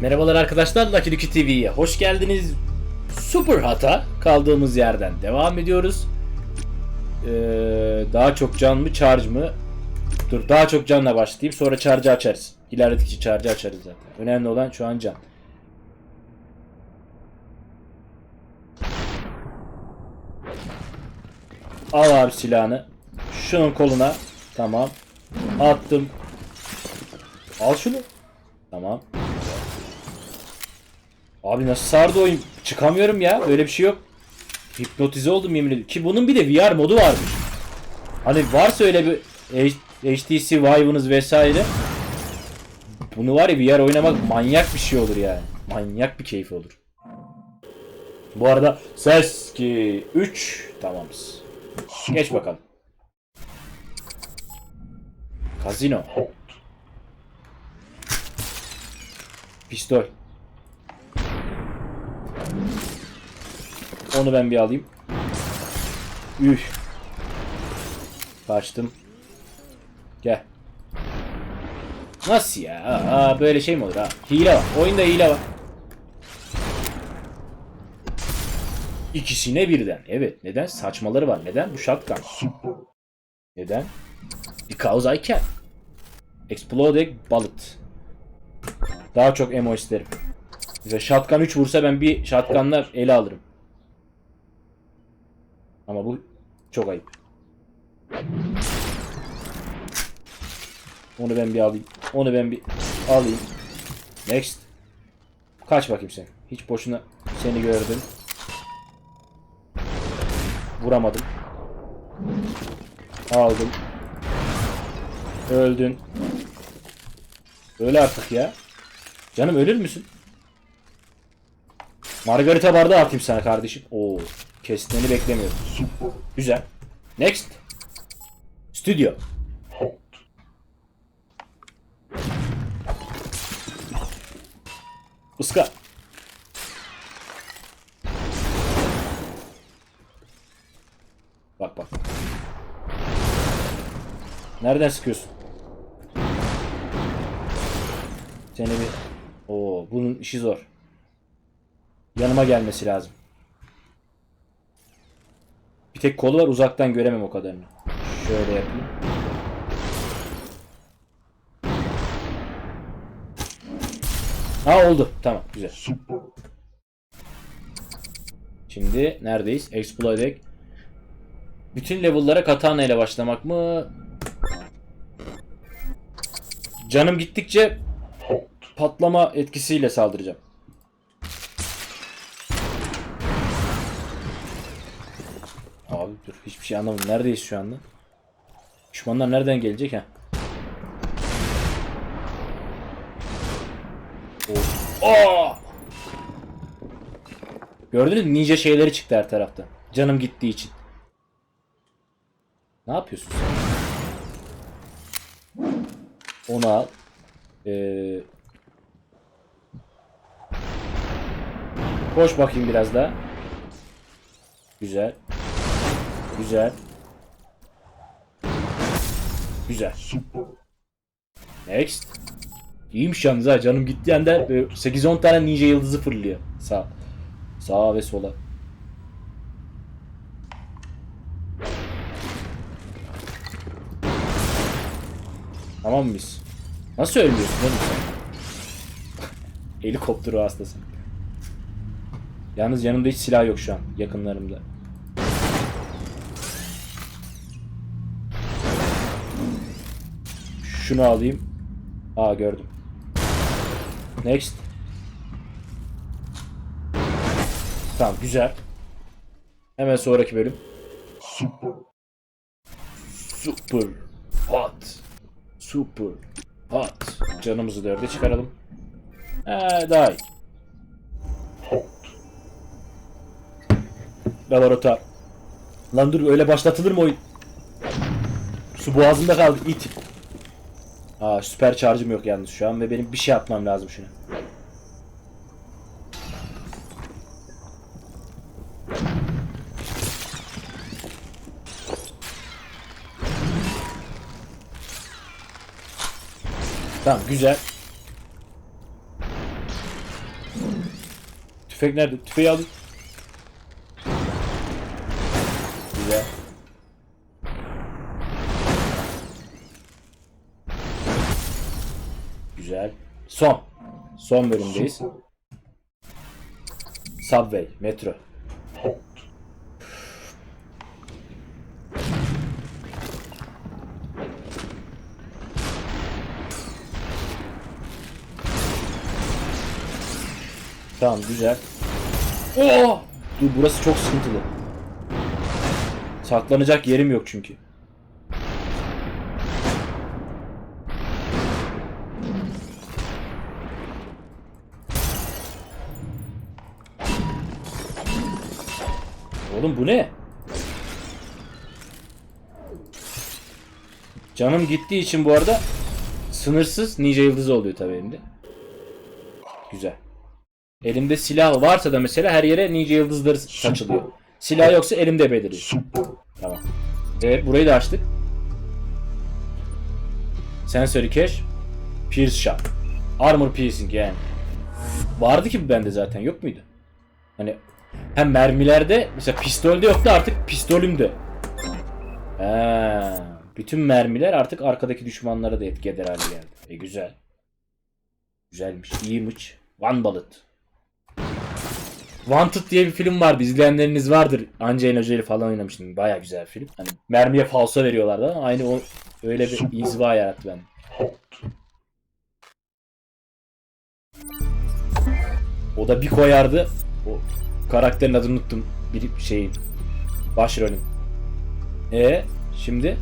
Merhabalar arkadaşlar Lucky Lucky TV'ye hoş geldiniz. Super Hata kaldığımız yerden devam ediyoruz. Ee, daha çok can mı charge mı? Dur daha çok canla başlayayım sonra charge'ı açarız. İlerledikçe charge'ı açarız zaten. Önemli olan şu an can. Al abi silahını. Şunun koluna. Tamam. Attım. Al şunu. Tamam. Abi nasıl sardı oyun? Çıkamıyorum ya. Öyle bir şey yok. Hipnotize oldum yemin ediyorum. Ki bunun bir de VR modu varmış. Hani varsa öyle bir HTC Vive'ınız vesaire. Bunu var ya VR oynamak manyak bir şey olur yani. Manyak bir keyif olur. Bu arada ses ki 3 tamamız. Geç bakalım. Kazino. Pistol. Onu ben bir alayım. Üf. Kaçtım. Gel. Nasıl ya? Aa, böyle şey mi olur ha? Hile var. Oyunda hile var. İkisine birden. Evet. Neden? Saçmaları var. Neden? Bu shotgun. Neden? Because I can. Explode bullet. Daha çok ammo isterim. Mesela shotgun 3 vursa ben bir shotgunla ele alırım. Ama bu çok ayıp. Onu ben bir alayım. Onu ben bir alayım. Next. Kaç bakayım sen. Hiç boşuna seni gördüm. Vuramadım. Aldım. Öldün. Öyle artık ya. Canım ölür müsün? Margarita bardağı atayım sana kardeşim. Oo, kesmeni beklemiyorum. Güzel. Next. Stüdyo. Iska. Bak bak. Nereden sıkıyorsun? Seni bir... Oo, bunun işi zor. Yanıma gelmesi lazım. Bir tek kolu var uzaktan göremem o kadarını. Şöyle yapayım. Ha oldu. Tamam güzel. Şimdi neredeyiz? Exploding. Bütün level'lara katana ile başlamak mı? Canım gittikçe patlama etkisiyle saldıracağım. Abi dur hiçbir şey anlamadım. Neredeyiz şu anda? Düşmanlar nereden gelecek ha? Oh. Gördünüz mü? Ninja şeyleri çıktı her tarafta. Canım gittiği için. Ne yapıyorsun sen? Onu al. Ee, koş bakayım biraz daha. Güzel. Güzel. Güzel. Next. İyiymiş yalnız ha canım gitti anda 8-10 tane ninja yıldızı fırlıyor. Sağ. Sağa ve sola. Tamam mıyız? Nasıl ölmüyorsun oğlum sen? Helikopter hastası. Yalnız yanımda hiç silah yok şu an yakınlarımda. Şunu alayım. Aa gördüm. Next. Tamam güzel. Hemen sonraki bölüm. Super hot. Super hot. Canımızı dörde çıkaralım. Ee, daha iyi. Laboratuvar. Lan dur öyle başlatılır mı oyun? Su boğazımda kaldı it. Aa süper charge'ım yok yalnız şu an ve benim bir şey yapmam lazım şuna. Tamam güzel. Tüfek nerede? Tüfeği alayım. Son bölümdeyiz. Subway, metro. Tamam güzel. Oo! Dur burası çok sıkıntılı. Saklanacak yerim yok çünkü. Oğlum bu ne? Canım gittiği için bu arada sınırsız ninja yıldızı oluyor tabii elimde. Güzel. Elimde silah varsa da mesela her yere ninja yıldızları saçılıyor. Silah yoksa elimde beliriyor. Tamam. Evet burayı da açtık. Sensory cache. Pierce shot. Armor piercing yani. Vardı ki bende zaten yok muydu? Hani hem mermilerde mesela pistolde yoktu artık pistolümde. Ha, bütün mermiler artık arkadaki düşmanlara da etki eder hale geldi. E güzel. Güzelmiş. İyiymiş. One bullet. Wanted diye bir film vardı. İzleyenleriniz vardır. Angelina Jolie falan oynamıştım. Baya güzel film. Hani mermiye falso veriyorlardı ama aynı o öyle bir inziva yarattı ben. O da bir koyardı. O karakterin adını unuttum. Bir şeyin. Başrolün. E şimdi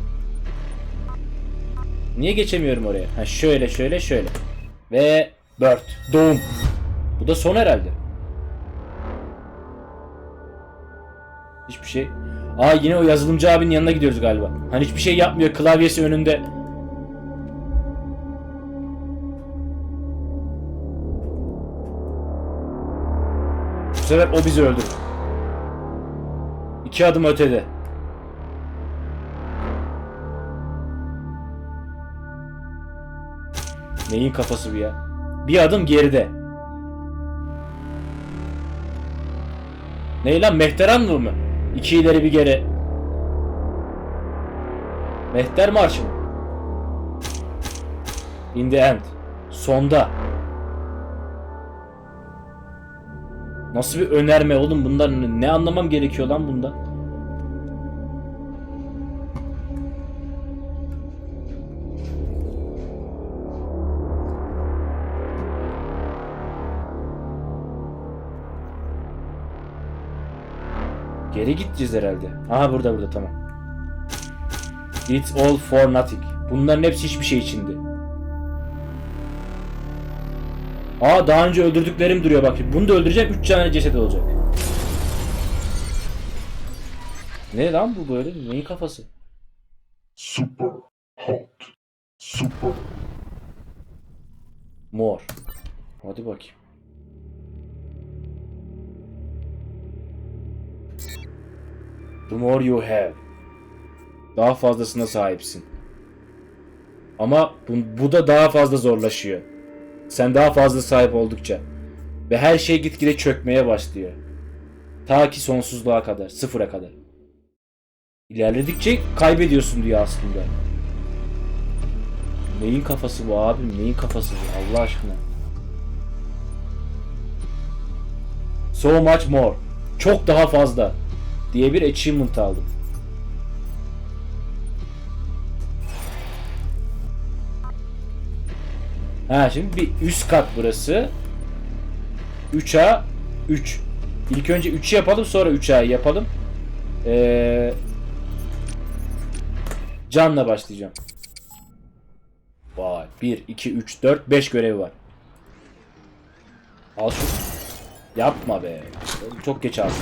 Niye geçemiyorum oraya? Ha şöyle şöyle şöyle. Ve Bird. Doğum. Bu da son herhalde. Hiçbir şey. Aa yine o yazılımcı abinin yanına gidiyoruz galiba. Hani hiçbir şey yapmıyor. Klavyesi önünde. Bu sefer o bizi öldürür. İki adım ötede. Neyin kafası bu ya? Bir adım geride. Ne lan Mehteran mı? İki ileri bir geri. Mehter marşı mı? In the end. Sonda. Nasıl bir önerme oğlum bundan ne anlamam gerekiyor lan bundan? Geri gideceğiz herhalde. Aha burada burada tamam. It's all for nothing. Bunların hepsi hiçbir şey içindi. Aa daha önce öldürdüklerim duruyor bak. Bunu da öldüreceğim 3 tane ceset olacak. Ne lan bu böyle? Neyin kafası? Super hot. Super Mor. Hadi bakayım. The more you have. Daha fazlasına sahipsin. Ama bu, bu da daha fazla zorlaşıyor. Sen daha fazla sahip oldukça. Ve her şey gitgide çökmeye başlıyor. Ta ki sonsuzluğa kadar, sıfıra kadar. İlerledikçe kaybediyorsun diyor aslında. Neyin kafası bu abim? Neyin kafası bu Allah aşkına? So much more. Çok daha fazla diye bir achievement aldım. Ha şimdi bir üst kat burası. 3A 3. İlk önce 3'ü yapalım sonra 3A'yı yapalım. Ee, canla başlayacağım. Vay 1 2 3 4 5 görevi var. Al şu. Yapma be. Çok geç aldım.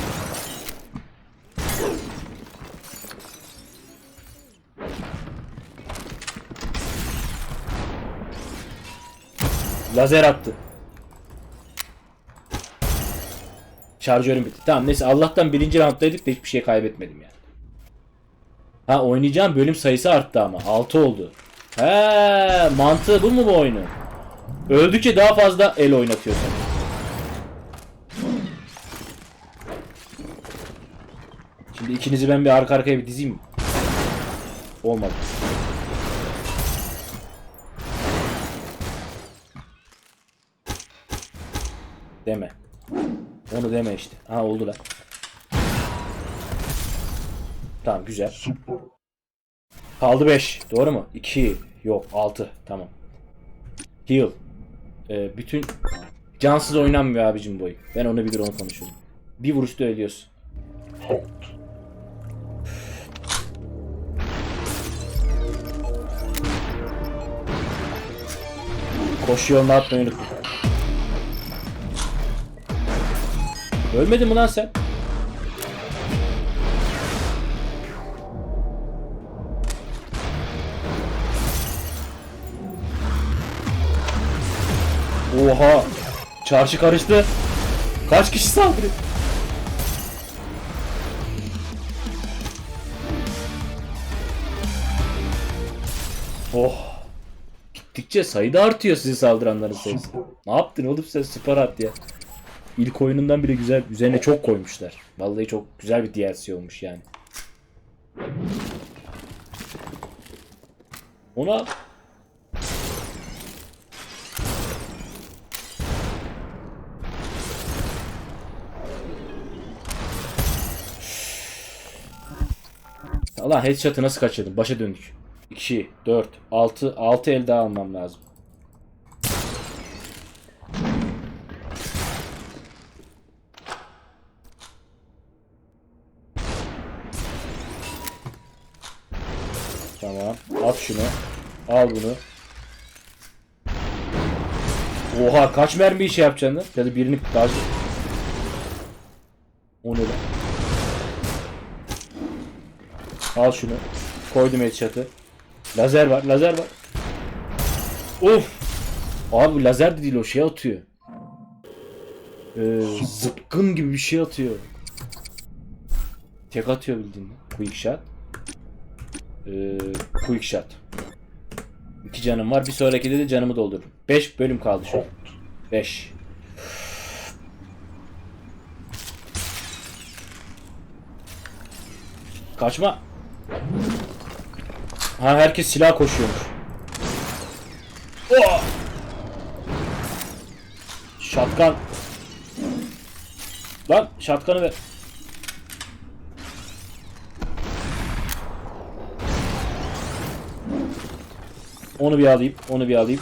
Lazer attı. Şarjörüm bitti. Tamam neyse Allah'tan birinci rounddaydık da hiçbir şey kaybetmedim yani. Ha oynayacağım bölüm sayısı arttı ama. 6 oldu. He mantığı bu mu bu oyunu? Öldükçe daha fazla el oynatıyorsun. Şimdi ikinizi ben bir arka arkaya bir dizeyim mi? Olmadı. Deme. Onu deme işte. Ha oldu lan. Tamam güzel. Kaldı 5. Doğru mu? 2. Yok 6. Tamam. Heal. Ee, bütün cansız oynanmıyor abicim bu oyun. Ben onu bilir onu konuşuyorum. Bir vuruşta ölüyorsun. Halt. Koşu yoluna atmayı Ölmedin mi lan sen? Oha! Çarşı karıştı. Kaç kişi saldırıyor? Oh! Gittikçe sayıda artıyor sizi saldıranların sayısı. Ne yaptın oğlum sen süper at ya. İlk oyunundan bile güzel. Üzerine çok koymuşlar. Vallahi çok güzel bir DLC olmuş yani. Onu al. Allah headshot'ı nasıl kaçırdım? Başa döndük. 2, 4, 6, 6 el daha almam lazım. Tamam. At şunu. Al bunu. Oha kaç mermi şey yapacaksın lan? Ya da birini daha... O ne lan? Al şunu. Koydum headshot'ı. Lazer var, lazer var. Of! Abi lazer de değil o şey atıyor. Ee, zıpkın gibi bir şey atıyor. Tek atıyor bildiğin. Quick shot. Ee, quick shot. İki canım var. Bir sonrakide de canımı doldururum. 5 bölüm kaldı şu an. 5. Kaçma. Ha herkes silah koşuyormuş. Oh! Şatkan. Lan şatkanı ver. Onu bir alayım. Onu bir alayım.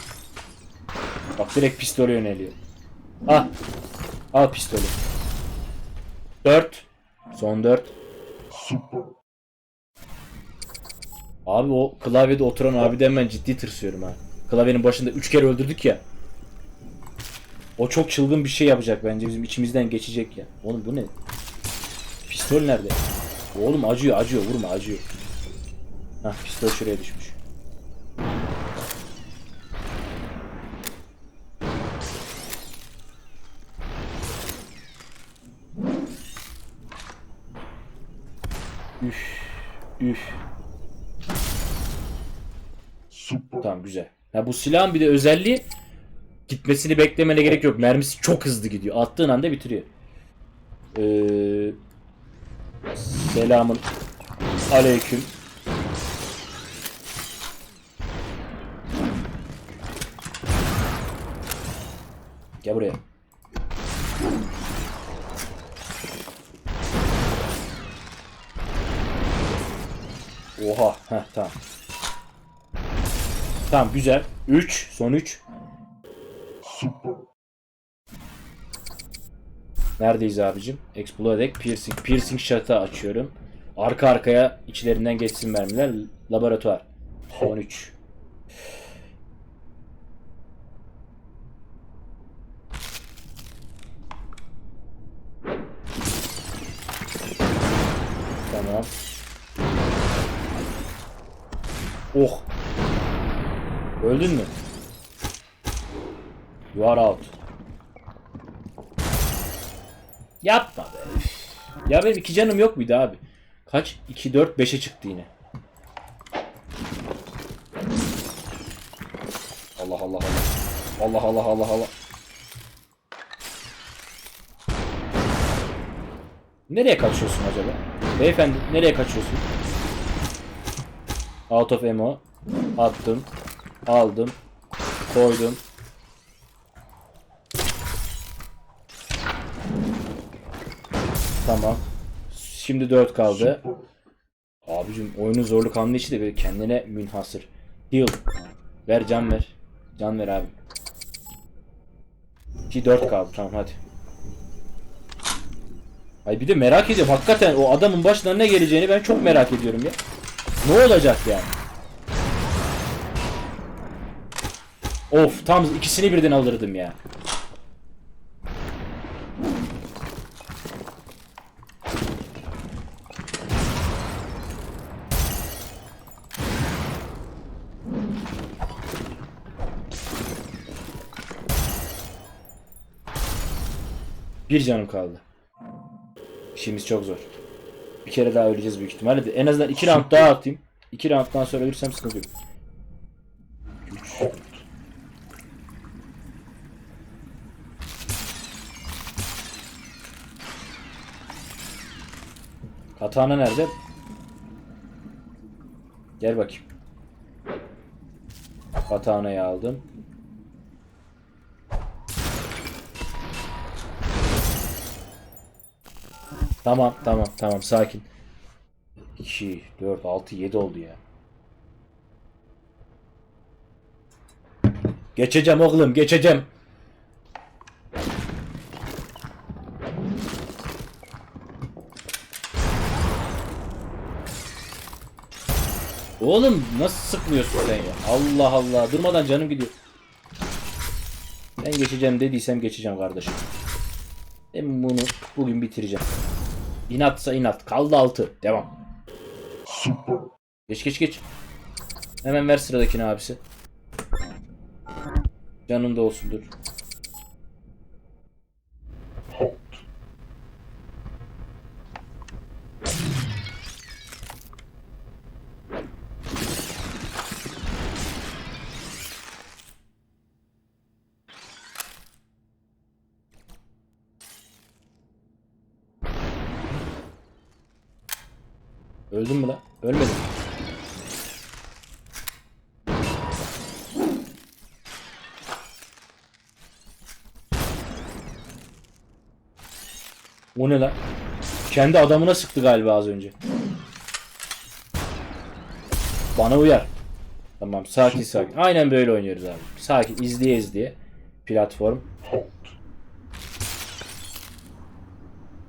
Bak direkt pistole yöneliyor. Al. Al pistolü. 4. Son 4. Super. Abi o klavyede oturan abiden ben ciddi tırsıyorum ha. Klavyenin başında 3 kere öldürdük ya. O çok çılgın bir şey yapacak bence bizim içimizden geçecek ya. Oğlum bu ne? Pistol nerede? Oğlum acıyor acıyor vurma acıyor. Hah pistol şuraya düşmüş. Ha bu silahın bir de özelliği gitmesini beklemene gerek yok. Mermisi çok hızlı gidiyor. Attığın anda bitiriyor. Ee, selamın aleyküm. Gel buraya. Oha. Heh tamam. Tamam güzel. 3. Son 3. Super. Neredeyiz abicim? Explodek piercing. Piercing shot'ı açıyorum. Arka arkaya içlerinden geçsin mermiler. Laboratuvar. Son 3. Tamam. Oh. Öldün mü? You are out. Yapma be. Ya benim iki canım yok muydu abi? Kaç? 2, 4, 5'e çıktı yine. Allah Allah Allah. Allah Allah Allah Allah. Nereye kaçıyorsun acaba? Beyefendi nereye kaçıyorsun? Out of ammo. Attım. Aldım. Koydum. Tamam. Şimdi 4 kaldı. Abicim oyunun zorluk anlayışı da böyle kendine münhasır. Heal. Ver can ver. Can ver abi. 2 4 kaldı tamam hadi. Ay bir de merak ediyorum hakikaten o adamın başına ne geleceğini ben çok merak ediyorum ya. Ne olacak yani? Of tam ikisini birden alırdım ya. Bir canım kaldı. İşimiz çok zor. Bir kere daha öleceğiz büyük ihtimalle. En azından iki round daha atayım. İki rounddan sonra ölürsem sıkıntı yok. Katana nerede? Gel bakayım. Katana'yı aldım. Tamam tamam tamam sakin. 2, 4, 6, 7 oldu ya. Geçeceğim oğlum geçeceğim. Oğlum nasıl sıkmıyorsun sen ya? Allah Allah durmadan canım gidiyor. Ben geçeceğim dediysem geçeceğim kardeşim. Ben bunu bugün bitireceğim. İnatsa inat. Kaldı altı. Devam. Süper. Geç geç geç. Hemen ver sıradakini abisi. Canın da olsun dur. Halt. Öldün mü lan? Ölmedim. O ne lan? Kendi adamına sıktı galiba az önce. Bana uyar. Tamam sakin sakin. Aynen böyle oynuyoruz abi. Sakin izleye izleye. Platform.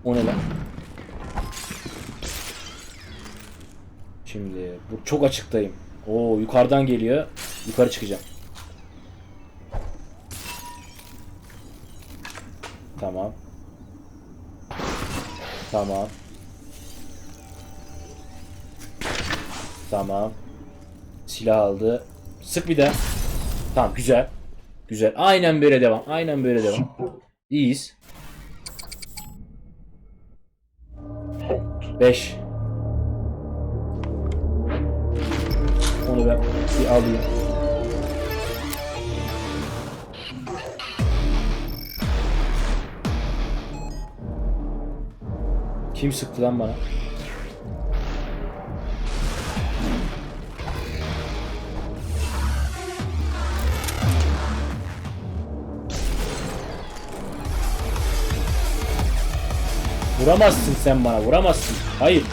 O ne lan? Şimdi bu çok açıktayım. Oo yukarıdan geliyor. Yukarı çıkacağım. Tamam. Tamam. Tamam. Silah aldı. Sık bir daha. Tamam güzel. Güzel. Aynen böyle devam. Aynen böyle devam. İyiyiz. Halt. 5. Onu ben bir alayım. Kim sıktı lan bana? Vuramazsın sen bana, vuramazsın. Hayır.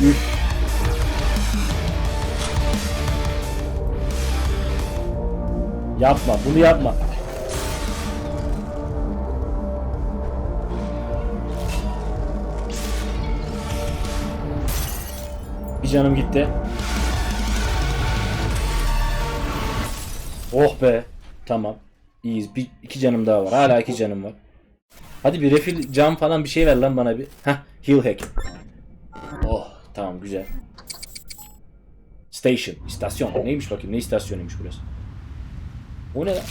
Üf. Yapma, bunu yapma. Bir canım gitti. Oh be. Tamam. İyiyiz. Bir, iki canım daha var. Hala iki canım var. Hadi bir refill cam falan bir şey ver lan bana bir. Heh. Heal hack. Oh tamam güzel. Station. istasyon. Neymiş bakayım? Ne istasyonuymuş burası? O ne lan?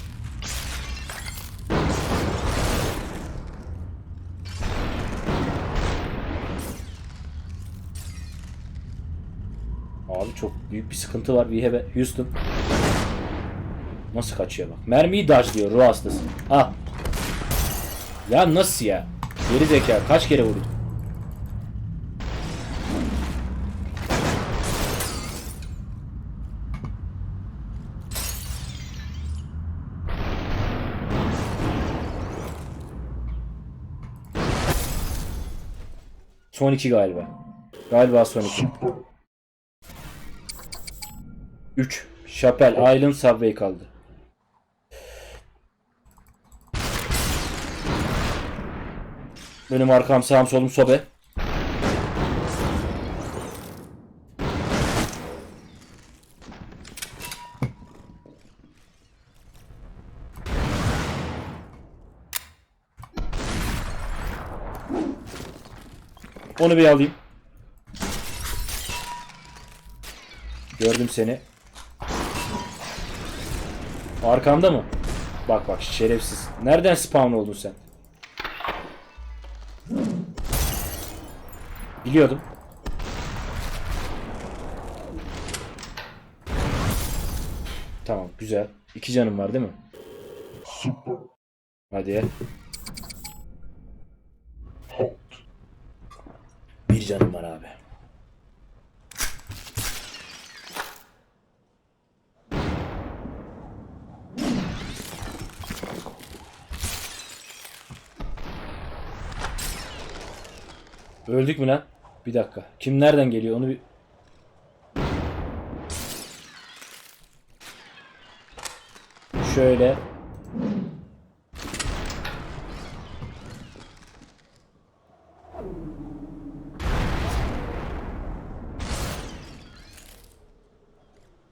Büyük bir sıkıntı var. A Houston. Nasıl kaçıyor bak. Mermiyi dodge diyor ruh hastası. Ah. Ya nasıl ya? Geri zeka kaç kere vurdum? Son iki galiba. Galiba son iki. Super. 3. Chapel Island Subway kaldı. Benim arkam sağım solum sobe. Onu bir alayım. Gördüm seni. Arkamda mı? Bak bak şerefsiz. Nereden spawn oldun sen? Biliyordum. Tamam güzel. İki canım var değil mi? Hadi. Hot. Bir canım var abi. Öldük mü lan? Bir dakika. Kim nereden geliyor onu bir... Şöyle.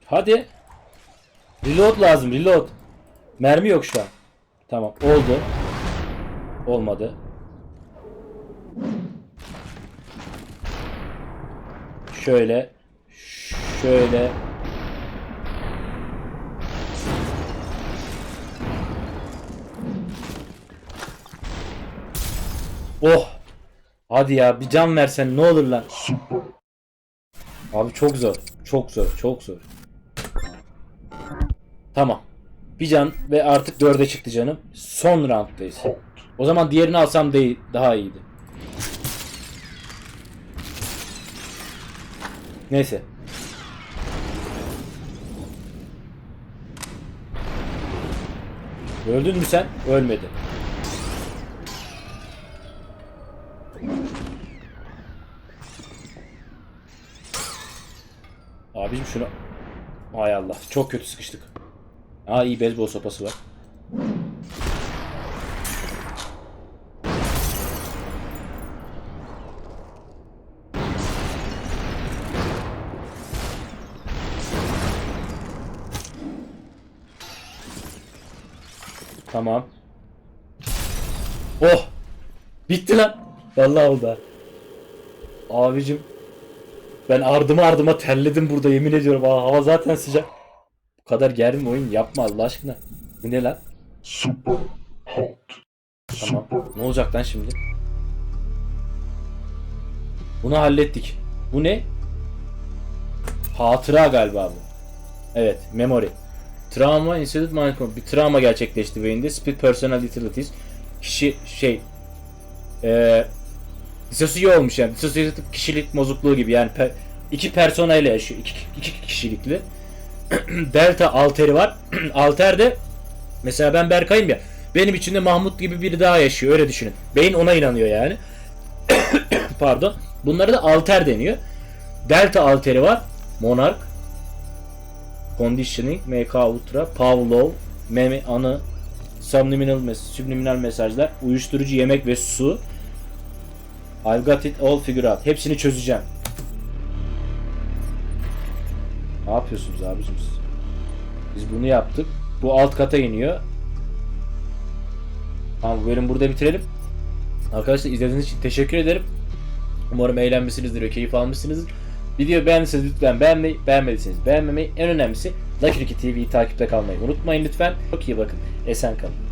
Hadi. Reload lazım, reload. Mermi yok şu an. Tamam, oldu. Olmadı. Şöyle. Şöyle. Oh. Hadi ya bir can versen ne olur lan. Abi çok zor. Çok zor. Çok zor. Tamam. Bir can ve artık dörde çıktı canım. Son rounddayız. O zaman diğerini alsam değil, daha iyiydi. Neyse. Öldün mü sen? Ölmedi. Abicim şunu... Hay Allah. Çok kötü sıkıştık. Aa iyi beyzbol sopası var. Tamam. Oh! Bitti lan. Vallahi oldu ha. Abicim. Ben ardıma ardıma terledim burada yemin ediyorum. Aa, hava zaten sıcak. Bu kadar gergin oyun yapma Allah aşkına. Bu ne lan? Super. Hot. Tamam. Ne olacak lan şimdi? Bunu hallettik. Bu ne? Hatıra galiba bu. Evet, memory. Travma Institute Mind Bir travma gerçekleşti beyinde. Split Personal Utilities. Kişi şey eee disosiye olmuş yani. Disosiyatif kişilik bozukluğu gibi yani pe- iki personayla yaşıyor. İki, iki kişilikli. Delta alteri var. Alter de mesela ben Berkay'ım ya. Benim içinde Mahmut gibi biri daha yaşıyor öyle düşünün. Beyin ona inanıyor yani. Pardon. Bunlara da alter deniyor. Delta alteri var. Monarch. Conditioning, MK Ultra, Pavlov, meme anı, subliminal, mes subliminal mesajlar, uyuşturucu yemek ve su. I've got it all figured out. Hepsini çözeceğim. Ne yapıyorsunuz abicim siz? Biz bunu yaptık. Bu alt kata iniyor. Tamam bu bölümü burada bitirelim. Arkadaşlar izlediğiniz için teşekkür ederim. Umarım eğlenmişsinizdir ve keyif almışsınızdır. Videoyu beğendiyseniz lütfen beğenmeyi, beğenmediyseniz beğenmemeyi, en önemlisi Lucky Ricky TV'yi takipte kalmayı unutmayın lütfen. Çok iyi bakın. Esen kalın.